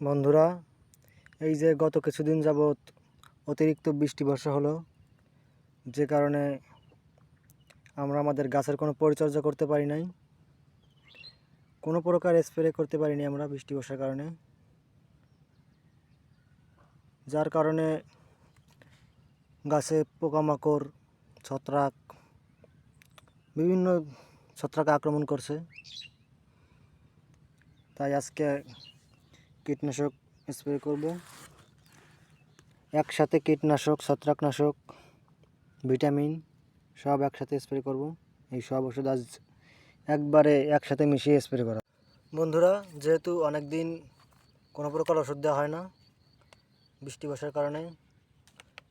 বন্ধুরা, এই যে গত কিছুদিন যাবৎ অতিরিক্ত বৃষ্টি, বর্ষা হলো, যে কারণে আমরা আমাদের গাছের কোনো পরিচর্যা করতে পারি নাই। কোনো প্রকার স্প্রে করতে পারিনি আমরা বৃষ্টি, বর্ষার কারণে। যার কারণে গাছে পোকামাকড়, ছত্রাক, বিভিন্ন ছত্রাক আক্রমণ করছে। তাই আজকে কীটনাশক স্প্রে করব। একসাথে কীটনাশক, ছত্রাকনাশক, ভিটামিন সব একসাথে স্প্রে করব। এই সব ওষুধ আজ একবারে একসাথে মিশিয়ে স্প্রে করা। বন্ধুরা, যেহেতু অনেক দিন কোনো প্রকার ওষুধ দেওয়া হয় না, বৃষ্টি বর্ষার কারণে,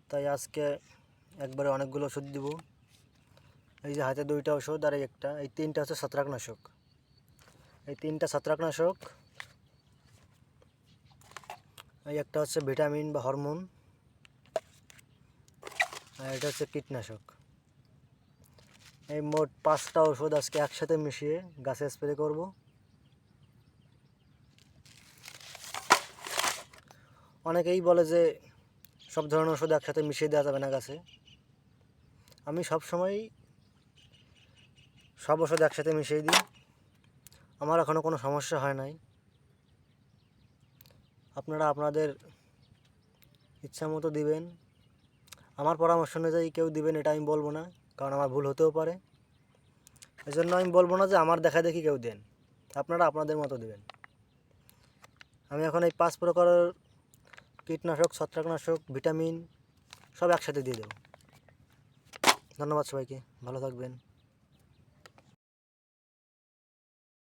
তাই আজকে একবারে অনেকগুলো ওষুধ দিব। এই যে হাতে দুইটা ওষুধ আর একটা, এই তিনটা হচ্ছে ছত্রাকনাশক। এই তিনটা ছত্রাকনাশক একটা হচ্ছে ভিটামিন বা হরমোন, আর এটা হচ্ছে কীটনাশক। এই মোট পাঁচটা ওষুধ আজকে একসাথে মিশিয়ে গাছে স্প্রে করব। অনেকেই বলে যে সব ধরনের ওষুধ একসাথে মিশিয়ে দেওয়া যাবে না গাছে। আমি সব সময় সব ওষুধ একসাথে মিশিয়ে দিই। আমার এখনও কোনো সমস্যা হয় নাই। আপনারা আপনাদের ইচ্ছা মতো দিবেন। আমার পরামর্শ অনুযায়ী কেউ দিবেন, এটা আমি বলব না, কারণ আমার ভুল হতেও পারে। এজন্য আমি বলব না যে আমার দেখা দেখি কেউ দেন, আপনারা আপনাদের মতো দিবেন। আমি এখন এই পাঁচ প্রকারের কীটনাশক, ছত্রাকনাশক, ভিটামিন সব একসাথে দিয়ে দেবো। ধন্যবাদ সবাইকে, ভালো থাকবেন।